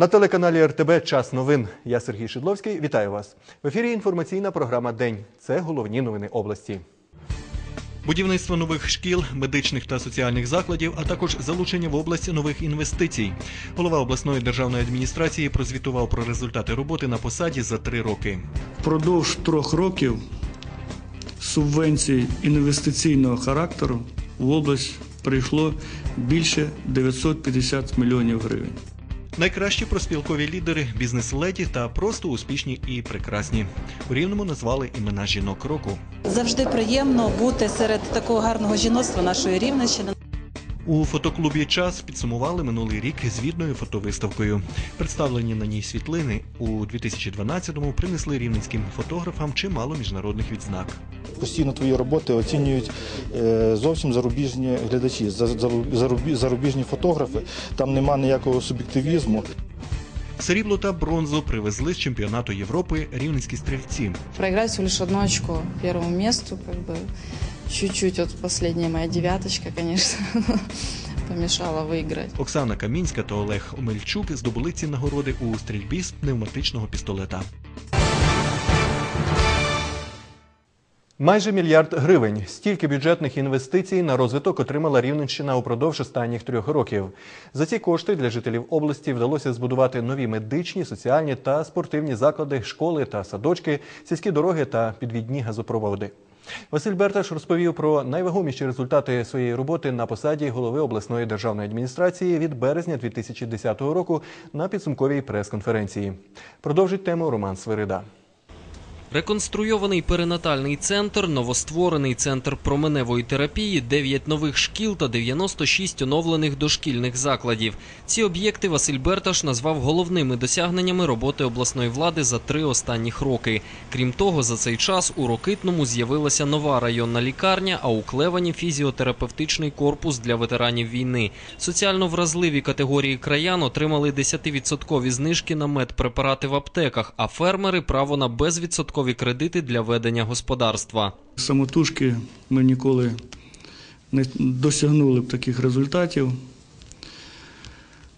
На телеканалі РТБ Час новин. Я Сергій Шидловський. Вітаю вас. В ефірі інформаційна програма День. Це головні новини області. Будівництво нових шкіл, медичних та соціальних закладів, а також залучення в область нових інвестицій. Голова обласної державної адміністрації прозвітував про результати роботи на посаді за три роки. Впродовж трьох років субвенцій інвестиційного характеру в область прийшло більше 950 мільйонів гривень. Найкращі проспілкові лідери, бізнес-леді та просто успішні і прекрасні. У рівному назвали імена жінок року. Завжди приємно бути серед такого гарного жіноцтва нашої рівненщини. У фотоклубі час підсумували минулий рік звітною фотовиставкою. Представлені на ній світлини у 2012-му принесли рівненським фотографам чимало міжнародних відзнак. Постійно твої роботи оцінюють е, зовсім зарубіжні глядачі, за- зару- зарубіжні фотографи. Там нема ніякого суб'єктивізму. Срібло та бронзу привезли з чемпіонату Європи рівненські стрільці. Проиграть всего лишь одно очко первому месту, как бы чуть-чуть вот последняя моя девяточка, конечно, помешала выиграть. Оксана Камінська та Олег Омельчук здобули ці нагороди у стрільбі з пневматичного пістолета. Майже мільярд гривень. Стільки бюджетних інвестицій на розвиток отримала Рівненщина упродовж останніх трьох років. За ці кошти для жителів області вдалося збудувати нові медичні, соціальні та спортивні заклади, школи та садочки, сільські дороги та підвідні газопроводи. Василь Берташ розповів про найвагоміші результати своєї роботи на посаді голови обласної державної адміністрації від березня 2010 року на підсумковій прес-конференції. Продовжить тему Роман Свирида. Реконструйований перинатальний центр, новостворений центр променевої терапії, 9 нових шкіл та 96 оновлених дошкільних закладів. Ці об'єкти Василь Берташ назвав головними досягненнями роботи обласної влади за три останніх роки. Крім того, за цей час у Рокитному з'явилася нова районна лікарня, а у Клевані фізіотерапевтичний корпус для ветеранів війни. Соціально вразливі категорії краян отримали 10% знижки на медпрепарати в аптеках, а фермери право на безвідсоткові кредити для ведення господарства. Самотужки ми ніколи не досягнули б таких результатів.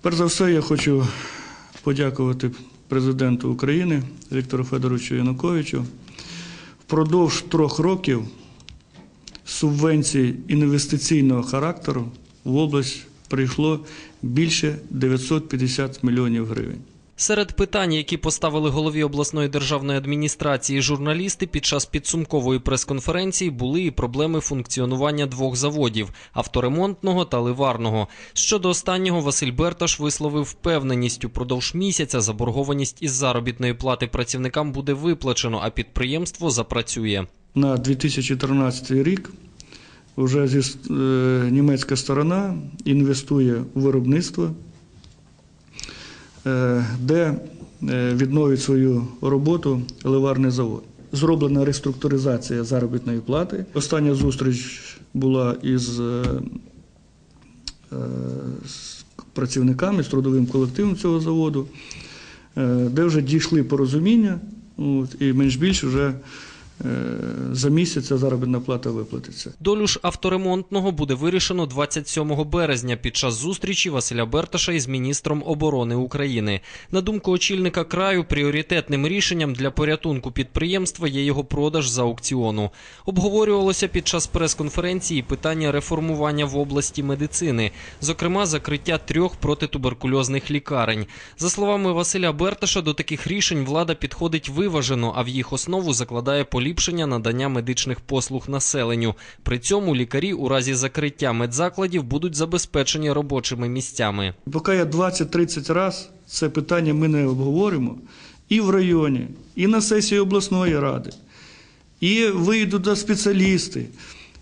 Перш за все, я хочу подякувати президенту України Віктору Федоровичу Януковичу. Впродовж трьох років субвенцій інвестиційного характеру в область прийшло більше 950 мільйонів гривень. Серед питань, які поставили голові обласної державної адміністрації журналісти під час підсумкової прес-конференції, були і проблеми функціонування двох заводів авторемонтного та ливарного. Щодо останнього, Василь Берташ висловив впевненість, упродовж місяця заборгованість із заробітної плати працівникам буде виплачено, а підприємство запрацює. на 2013 рік вже зі, е, німецька сторона інвестує у виробництво, де е, відновить свою роботу ливарний завод. Зроблена реструктуризація заробітної плати. Остання зустріч була із е, е, працівниками, з трудовим колективом цього заводу, е, де вже дійшли порозуміння, і менш більш вже е, за місяць ця заробітна плата виплатиться. Долю ж авторемонтного буде вирішено 27 березня під час зустрічі Василя Берташа із міністром оборони України. На думку очільника краю, пріоритетним рішенням для порятунку підприємства є його продаж за аукціону. Обговорювалося під час прес-конференції питання реформування в області медицини, зокрема закриття трьох протитуберкульозних лікарень. За словами Василя Берташа, до таких рішень влада підходить виважено, а в їх основу закладає поліпшення надання медичних послуг населенню. При цьому лікарі у разі закриття медзакладів будуть забезпечені робочими місцями. Поки я 20-30 раз це питання ми не обговоримо і в районі, і на сесії обласної ради, і вийдуть до спеціалісти.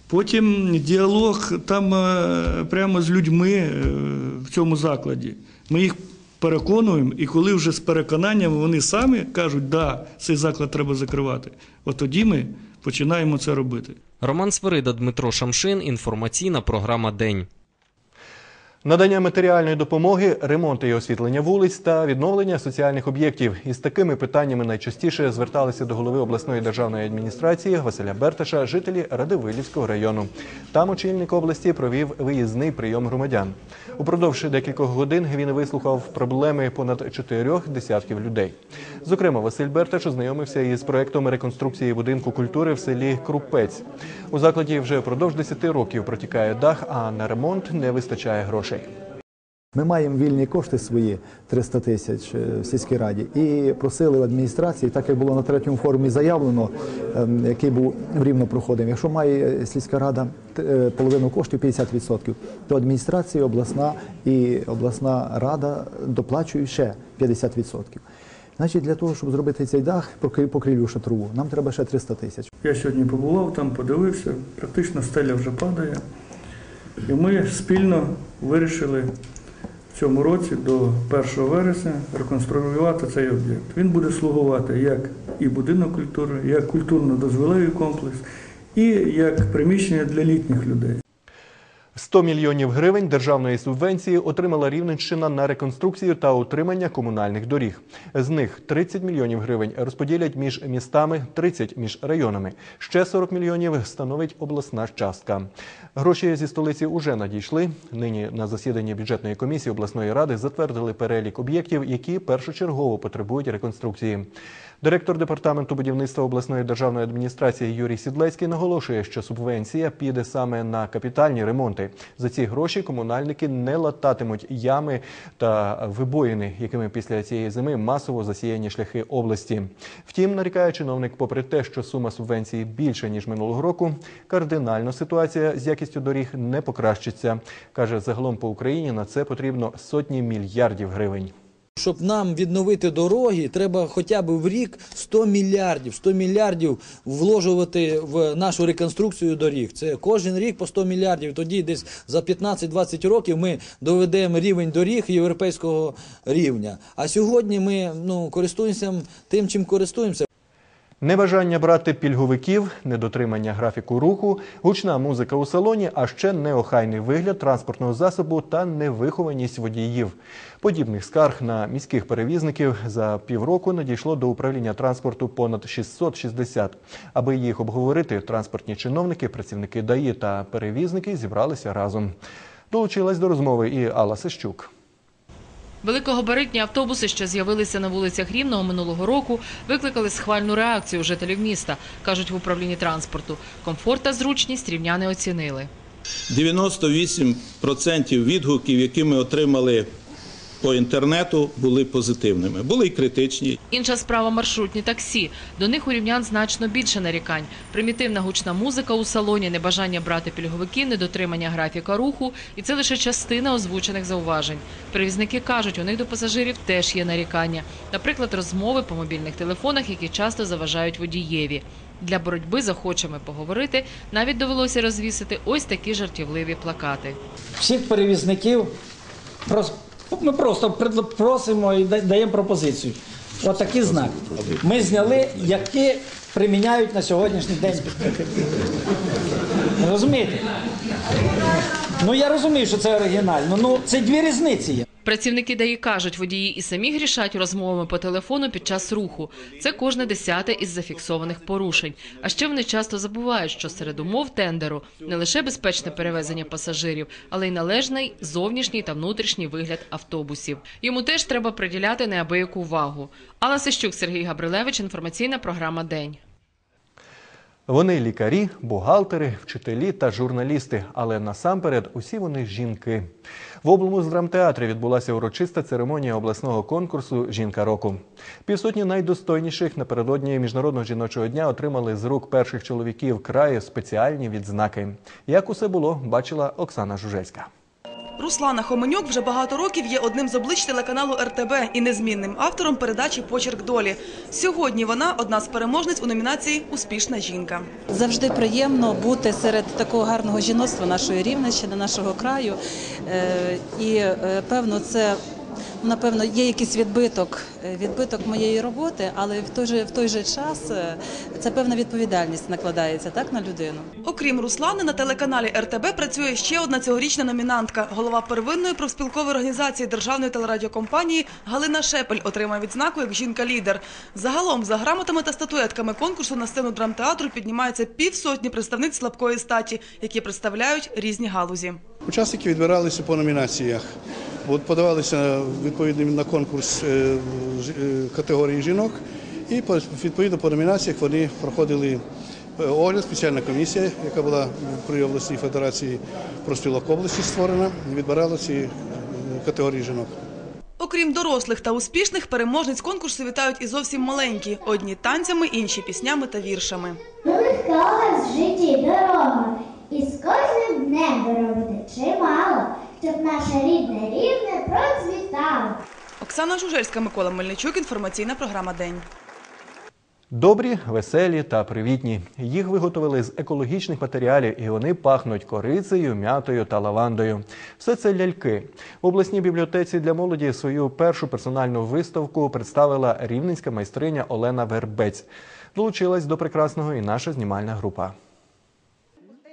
Потім діалог там е, прямо з людьми е, в цьому закладі. Ми їх переконуємо, і коли вже з переконанням вони самі кажуть, да, цей заклад треба закривати, от тоді ми починаємо це робити. Роман Свирида, Дмитро Шамшин. Інформаційна програма День. Надання матеріальної допомоги, ремонт і освітлення вулиць та відновлення соціальних об'єктів. Із такими питаннями найчастіше зверталися до голови обласної державної адміністрації Василя Берташа жителі Радивилівського району. Там очільник області провів виїзний прийом громадян. Упродовж декількох годин він вислухав проблеми понад чотирьох десятків людей. Зокрема, Василь Берташ ознайомився із проектом реконструкції будинку культури в селі Крупець. У закладі вже впродовж 10 років протікає дах, а на ремонт не вистачає грошей. Ми маємо вільні кошти свої 300 тисяч е, в сільській раді і просили в адміністрації, так як було на третьому форумі заявлено, ем, який був рівно проходив. Якщо має е, сільська рада е, половину коштів 50%, то адміністрація обласна і обласна рада доплачують ще 50%. Значить, для того, щоб зробити цей дах, покрі- покрівлю шатрову, нам треба ще 300 тисяч. Я сьогодні побував там, подивився, практично стеля вже падає. І ми спільно вирішили в цьому році до 1 вересня реконструювати цей об'єкт. Він буде слугувати як і будинок культури, як культурно-дозволений комплекс, і як приміщення для літніх людей. 100 мільйонів гривень державної субвенції отримала Рівненщина на реконструкцію та утримання комунальних доріг. З них 30 мільйонів гривень розподілять між містами, 30 – між районами. Ще 40 мільйонів становить обласна частка. Гроші зі столиці уже надійшли. Нині на засіданні бюджетної комісії обласної ради затвердили перелік об'єктів, які першочергово потребують реконструкції. Директор департаменту будівництва обласної державної адміністрації Юрій Сідлецький наголошує, що субвенція піде саме на капітальні ремонти. За ці гроші комунальники не лататимуть ями та вибоїни, якими після цієї зими масово засіяні шляхи області. Втім, нарікає чиновник, попри те, що сума субвенції більше ніж минулого року, кардинально ситуація з якістю доріг не покращиться. каже, загалом по Україні на це потрібно сотні мільярдів гривень. Щоб нам відновити дороги, треба хоча б в рік 100 мільярдів. 100 мільярдів вложувати в нашу реконструкцію доріг. Це кожен рік по 100 мільярдів. Тоді десь за 15-20 років ми доведемо рівень доріг європейського рівня. А сьогодні ми ну, користуємося тим, чим користуємося. Небажання брати пільговиків, недотримання графіку руху, гучна музика у салоні, а ще неохайний вигляд транспортного засобу та невихованість водіїв. Подібних скарг на міських перевізників за півроку надійшло до управління транспорту понад 660. Аби їх обговорити, транспортні чиновники, працівники ДАІ та перевізники зібралися разом. Долучилась до розмови і Алла Сищук. Великогабаритні автобуси, що з'явилися на вулицях Рівного минулого року, викликали схвальну реакцію жителів міста, кажуть в управлінні транспорту. Комфорт та зручність рівняни оцінили. 98% відгуків, які ми отримали по інтернету, були позитивними. Були й критичні. Інша справа маршрутні таксі. До них у рівнян значно більше нарікань. Примітивна гучна музика у салоні, небажання брати пільговиків, недотримання графіка руху. І це лише частина озвучених зауважень. Перевізники кажуть, у них до пасажирів теж є нарікання. Наприклад, розмови по мобільних телефонах, які часто заважають водієві. Для боротьби з охочими поговорити навіть довелося розвісити ось такі жартівливі плакати. всіх перевізників ми просто просимо і даємо пропозицію. Отакий знак. Ми зняли, які приміняють на сьогоднішній день. Розумієте? Ну я розумію, що це оригінально. Ну це дві різниці є. Працівники ДАІ кажуть, водії і самі грішать розмовами по телефону під час руху. Це кожне десяте із зафіксованих порушень. А ще вони часто забувають, що серед умов тендеру не лише безпечне перевезення пасажирів, але й належний зовнішній та внутрішній вигляд автобусів. Йому теж треба приділяти неабияку увагу. Алла Сищук, Сергій Габрилевич, інформаційна програма День. Вони лікарі, бухгалтери, вчителі та журналісти, але насамперед усі вони жінки. В облмуздрамтеатрі відбулася урочиста церемонія обласного конкурсу Жінка року. Півсотні найдостойніших напередодні міжнародного жіночого дня отримали з рук перших чоловіків краю спеціальні відзнаки. Як усе було, бачила Оксана Жужельська. Руслана Хоменюк вже багато років є одним з облич телеканалу РТБ і незмінним автором передачі Почерк долі. Сьогодні вона одна з переможниць у номінації Успішна жінка. Завжди приємно бути серед такого гарного жіноцтва нашої Рівненщини, нашого краю. Е, І е, певно, це напевно, є якийсь відбиток, е, відбиток моєї роботи, але в той же в той же час е, це певна відповідальність накладається так на людину. Окрім Руслани, на телеканалі РТБ працює ще одна цьогорічна номінантка. Голова первинної профспілкової організації державної телерадіокомпанії Галина Шепель отримає відзнаку як жінка-лідер. Загалом за грамотами та статуетками конкурсу на сцену драмтеатру піднімаються півсотні представниць слабкої статі, які представляють різні галузі. Учасники відбиралися по номінаціях. От подавалися відповідно на конкурс е, е, категорії жінок, і відповідно по номінаціях вони проходили е, огляд, спеціальна комісія, яка була при обласній федерації профспілок області створена, відбирала ці категорії жінок. Окрім дорослих та успішних, переможниць конкурсу вітають і зовсім маленькі. Одні танцями, інші піснями та віршами. Нелегка в житті дорога, і з кожним днем ви робите чимало, щоб наше рідне рівне процвітало. Оксана Жужельська, Микола Мельничук. Інформаційна програма День. Добрі, веселі та привітні. Їх виготовили з екологічних матеріалів, і вони пахнуть корицею, м'ятою та лавандою. Все це ляльки. В обласній бібліотеці для молоді свою першу персональну виставку представила рівненська майстриня Олена Вербець. Долучилась до прекрасного і наша знімальна група.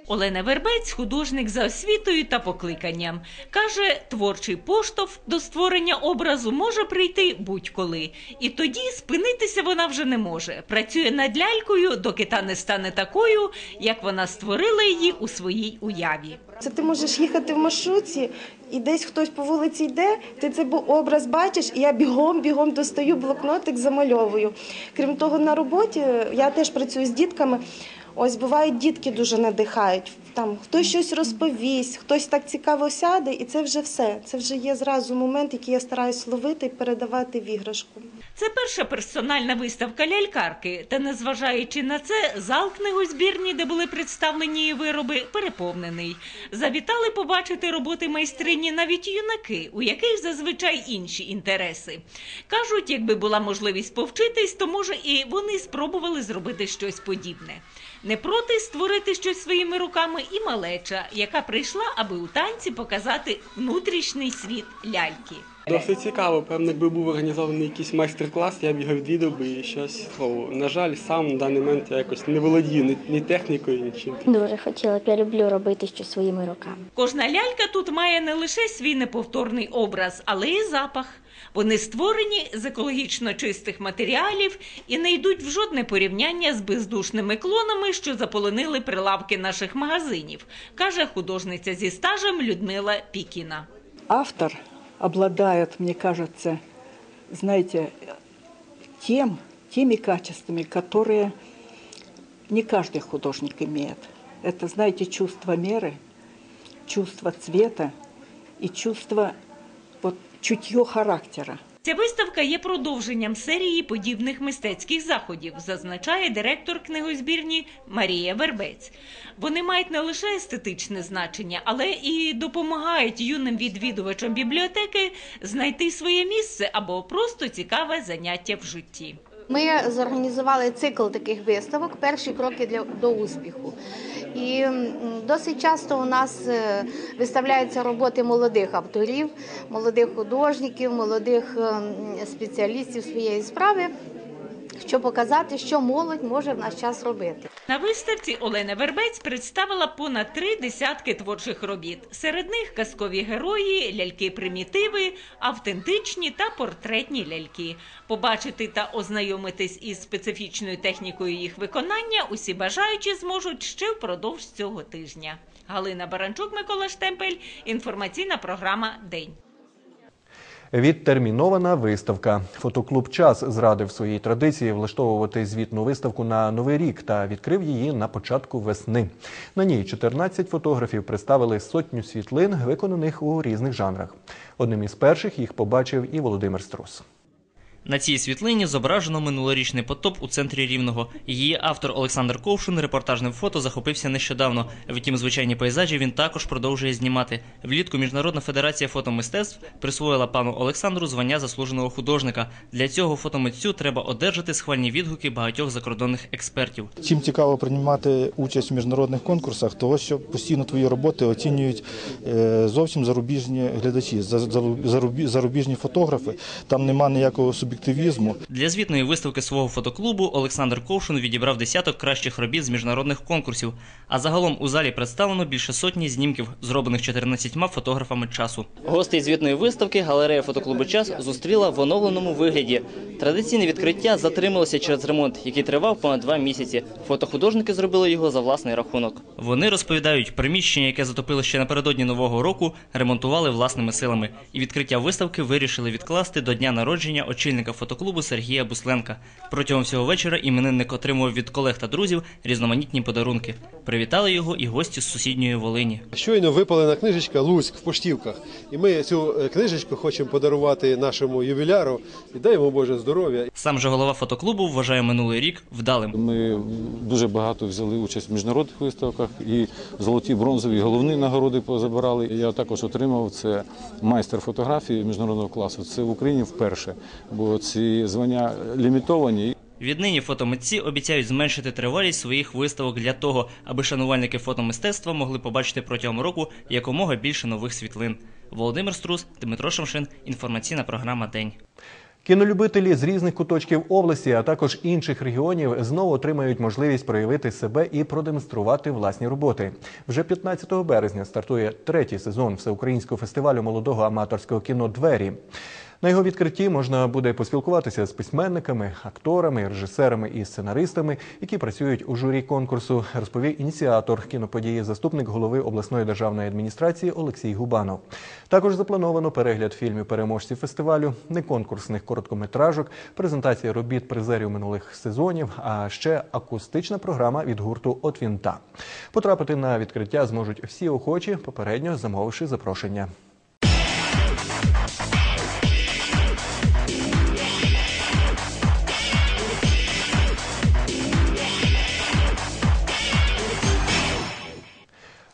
Олена Вербець художник за освітою та покликанням. Каже, творчий поштовх до створення образу може прийти будь-коли. І тоді спинитися вона вже не може. Працює над лялькою, доки та не стане такою, як вона створила її у своїй уяві. Це ти можеш їхати в маршрутці, і десь хтось по вулиці йде, ти бу- образ бачиш, і я бігом, бігом достаю блокнотик, замальовую. Крім того, на роботі я теж працюю з дітками. Ось бувають дітки дуже надихають. Там хтось щось розповість, хтось так цікаво сяде, і це вже все. Це вже є зразу момент, який я стараюсь ловити і передавати в іграшку. Це перша персональна виставка лялькарки. Та незважаючи на це, зал книгозбірні, де були представлені її вироби, переповнений. Завітали побачити роботи майстрині навіть юнаки, у яких зазвичай інші інтереси. Кажуть, якби була можливість повчитись, то може і вони спробували зробити щось подібне. Не проти створити щось своїми руками і малеча, яка прийшла, аби у танці показати внутрішній світ ляльки. Досить цікаво. Певно, якби був організований якийсь майстер-клас, я б його відвідав би і щось спробував. На жаль, сам на даний момент я якось не володію ні, ні технікою, нічим. Дуже хотіла б, я люблю робити щось своїми руками. Кожна лялька тут має не лише свій неповторний образ, але й запах. Вони створені з екологічно чистих матеріалів і не йдуть в жодне порівняння з бездушними клонами, що заполонили прилавки наших магазинів, каже художниця зі стажем Людмила Пікіна. автор обладает, мне кажется, знаете, тем, теми качествами, которые не каждый художник имеет. Это, знаете, чувство меры, чувство цвета и чувство, вот, чутье характера. Ця виставка є продовженням серії подібних мистецьких заходів, зазначає директор книгозбірні Марія Вербець. Вони мають не лише естетичне значення, але і допомагають юним відвідувачам бібліотеки знайти своє місце або просто цікаве заняття в житті. Ми зорганізували цикл таких виставок Перші кроки для до успіху. І досить часто у нас е, виставляються роботи молодих авторів, молодих художників, молодих ем, спеціалістів своєї справи, щоб показати, що молодь може в наш час робити. На виставці Олена Вербець представила понад три десятки творчих робіт. Серед них казкові герої, ляльки-примітиви, автентичні та портретні ляльки. Побачити та ознайомитись із специфічною технікою їх виконання усі бажаючі зможуть ще впродовж цього тижня. Галина Баранчук, Микола Штемпель. Інформаційна програма День. Відтермінована виставка. Фотоклуб Час зрадив своїй традиції влаштовувати звітну виставку на новий рік та відкрив її на початку весни. На ній 14 фотографів представили сотню світлин, виконаних у різних жанрах. Одним із перших їх побачив і Володимир Струс. На цій світлині зображено минулорічний потоп у центрі Рівного. Її автор Олександр Ковшин репортажним фото захопився нещодавно. Втім, звичайні пейзажі він також продовжує знімати. Влітку Міжнародна федерація фотомистецтв присвоїла пану Олександру звання заслуженого художника. Для цього фотомитцю треба одержати схвальні відгуки багатьох закордонних експертів. Чим цікаво приймати участь в міжнародних конкурсах, того що постійно твої роботи оцінюють е, зовсім зарубіжні глядачі, за- зару- зарубіжні фотографи. Там нема ніякого суб'єктивізму. Для звітної виставки свого фотоклубу Олександр Ковшин відібрав десяток кращих робіт з міжнародних конкурсів. А загалом у залі представлено більше сотні знімків, зроблених 14 фотографами часу. Гостей звітної виставки галерея фотоклубу Час зустріла в оновленому вигляді. Традиційне відкриття затрималося через ремонт, який тривав понад два місяці. Фотохудожники зробили його за власний рахунок. Вони розповідають, приміщення, яке затопило ще напередодні нового року, ремонтували власними силами. І відкриття виставки вирішили відкласти до дня народження очільника фотоклубу Сергія Бусленка. Протягом всього вечора іменинник отримував від колег та друзів різноманітні подарунки. Привітали його і гості з сусідньої Волині. Щойно випалена книжечка Луцьк в поштівках. І ми цю е, книжечку хочемо подарувати нашому ювіляру і дай йому Боже здоров'я. Сам же голова фотоклубу вважає минулий рік вдалим. Ми дуже багато взяли участь в міжнародних виставках і золоті, бронзові, головні нагороди позабирали. Я також отримав це майстер фотографії міжнародного класу. Це в Україні вперше, бо ці звання лімітовані. Віднині фотомитці обіцяють зменшити тривалість своїх виставок для того, аби шанувальники фотомистецтва могли побачити протягом року якомога більше нових світлин. Володимир Струс, Дмитро Шамшин. Інформаційна програма День. Кінолюбителі з різних куточків області, а також інших регіонів, знову отримають можливість проявити себе і продемонструвати власні роботи. Вже 15 березня стартує третій сезон всеукраїнського фестивалю молодого аматорського кіно Двері. На його відкритті можна буде поспілкуватися з письменниками, акторами, режисерами і сценаристами, які працюють у журі конкурсу, розповів ініціатор кіноподії, заступник голови обласної державної адміністрації Олексій Губанов. Також заплановано перегляд фільмів переможців фестивалю, неконкурсних короткометражок, презентація робіт призерів минулих сезонів, а ще акустична програма від гурту «От Вінта». Потрапити на відкриття зможуть всі охочі, попередньо замовивши запрошення.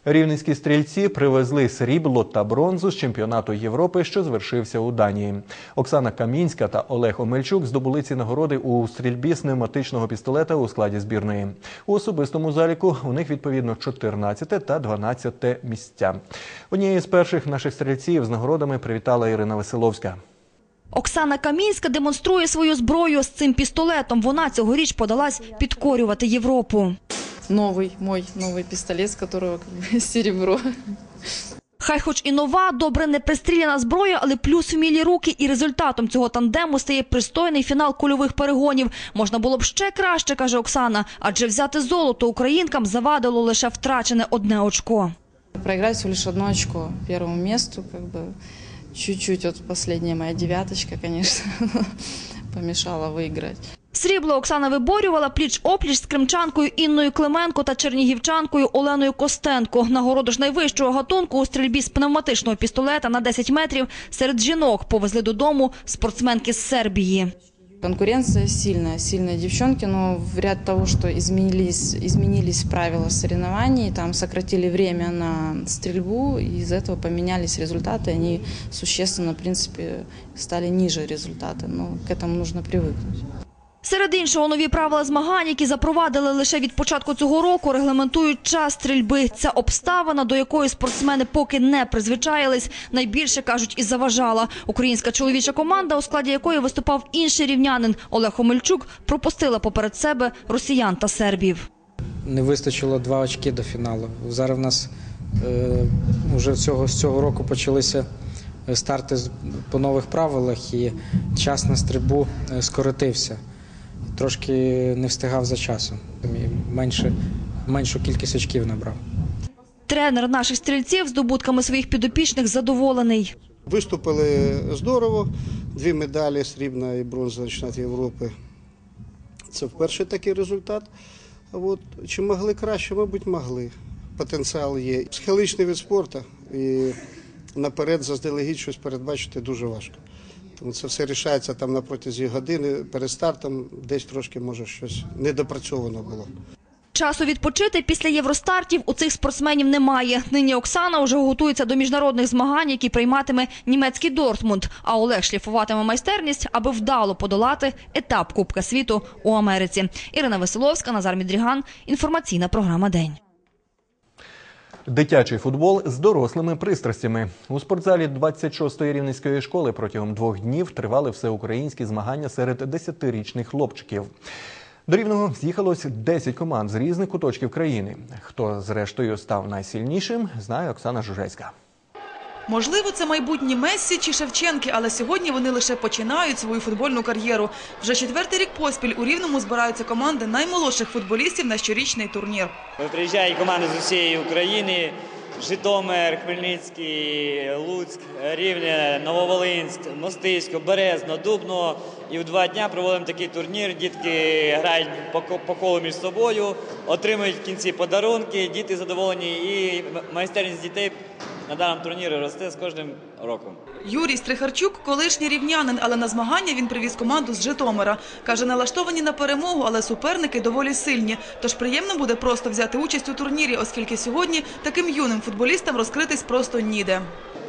Рівненські стрільці привезли срібло та бронзу з чемпіонату Європи, що звершився у Данії. Оксана Камінська та Олег Омельчук здобули ці нагороди у стрільбі з пневматичного пістолета у складі збірної. У особистому заліку у них відповідно 14 та 12 місця. Однією з перших наших стрільців з нагородами привітала Ірина Веселовська. Оксана Камінська демонструє свою зброю з цим пістолетом. Вона цьогоріч подалась підкорювати Європу. Новый, мой новый пистолет, с которого как бы серебро. Хай хоч і нова, добре не пристріляна зброя, але плюс вмілі руки, і результатом цього тандему стає пристойний фінал кульових перегонів. Можна було б ще краще, каже Оксана, адже взяти золото українкам завадило лише втрачене одне очко. Проиграть всего лишь одно очко первому месту, как бы чуть-чуть, вот последняя моя девяточка, конечно, помешала выиграть. Срібло Оксана виборювала пліч-опліч з кримчанкою Інною Клименко та чернігівчанкою Оленою Костенко. Нагороду ж найвищого гатунку у стрільбі з пневматичного пістолета на 10 метрів серед жінок повезли додому спортсменки з Сербії. Конкуренция сильная, сильные девчонки, но в ряд того, что изменились, изменились правила соревнований, там сократили время на стрельбу, и из этого поменялись результаты, они существенно, в принципе, стали ниже результаты, но к этому нужно привыкнуть. Серед іншого, нові правила змагань, які запровадили лише від початку цього року, регламентують час стрільби. Ця обставина, до якої спортсмени поки не призвичаїлись, найбільше, кажуть, і заважала. Українська чоловіча команда, у складі якої виступав інший рівнянин Олег Омельчук, пропустила поперед себе росіян та сербів. не вистачило два очки до фіналу. Зараз в нас е, вже цього, з цього року почалися старти з- по нових правилах, і час на стрільбу е, скоротився. Трошки не встигав за часом. І Менше, меншу кількість очків набрав. Тренер наших стрільців здобутками своїх підопічних задоволений. Виступили здорово. Дві медалі срібна і бронза на чемпіонаті Європи. Це вперше такий результат. От, чи могли краще, мабуть, могли. Потенціал є. Схиличний від спорту і наперед заздалегідь щось передбачити дуже важко. Тому це все рішається там на протязі години. Перед стартом десь трошки може щось недопрацьовано було. Часу відпочити після євростартів у цих спортсменів немає. Нині Оксана вже готується до міжнародних змагань, які прийматиме німецький Дортмунд. А Олег шліфуватиме майстерність, аби вдало подолати етап Кубка світу у Америці. Ірина Веселовська, Назар Мідріган. Інформаційна програма День. Дитячий футбол з дорослими пристрастями. У спортзалі 26-ї рівненської школи протягом двох днів тривали всеукраїнські змагання серед 10-річних хлопчиків. До рівного з'їхалось 10 команд з різних куточків країни. Хто зрештою став найсильнішим, знає Оксана Жужельська. Можливо, це майбутні Мессі чи Шевченки, але сьогодні вони лише починають свою футбольну кар'єру. Вже четвертий рік поспіль у Рівному збираються команди наймолодших футболістів на щорічний турнір. Приїжджають команди з усієї України. Житомир, Хмельницький, Луцьк, Рівне, Нововолинськ, Мостисько, Березно, Дубно. І в два дня проводимо такий турнір. Дітки грають по колу між собою, отримують в кінці подарунки, діти задоволені, і майстерність дітей на даному турнірі росте з кожним роком. Юрій Стрихарчук – колишній рівнянин, але на змагання він привіз команду з Житомира. Каже, налаштовані на перемогу, але суперники доволі сильні. Тож приємно буде просто взяти участь у турнірі, оскільки сьогодні таким юним футболістам розкритись просто ніде.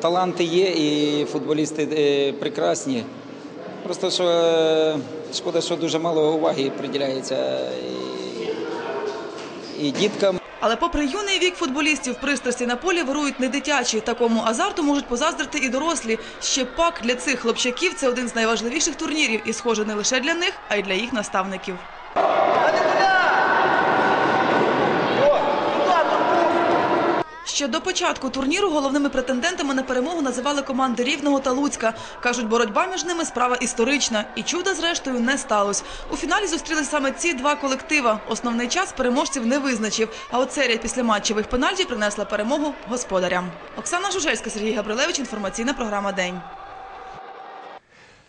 Таланти є і футболісти е, прекрасні. Просто що е, шкода, що дуже мало уваги приділяється і, і діткам. Але попри юний вік футболістів, пристрасті на полі вирують не дитячі. Такому азарту можуть позаздрити і дорослі. Ще пак для цих хлопчаків це один з найважливіших турнірів і схоже не лише для них, а й для їх наставників. Ще до початку турніру головними претендентами на перемогу називали команди Рівного та Луцька. Кажуть, боротьба між ними справа історична. І чуда, зрештою, не сталося. У фіналі зустрілись саме ці два колектива. Основний час переможців не визначив. А от серія післяматчевих пенальтів принесла перемогу господарям. Оксана Жужельська, Сергій Габрилевич. Інформаційна програма День.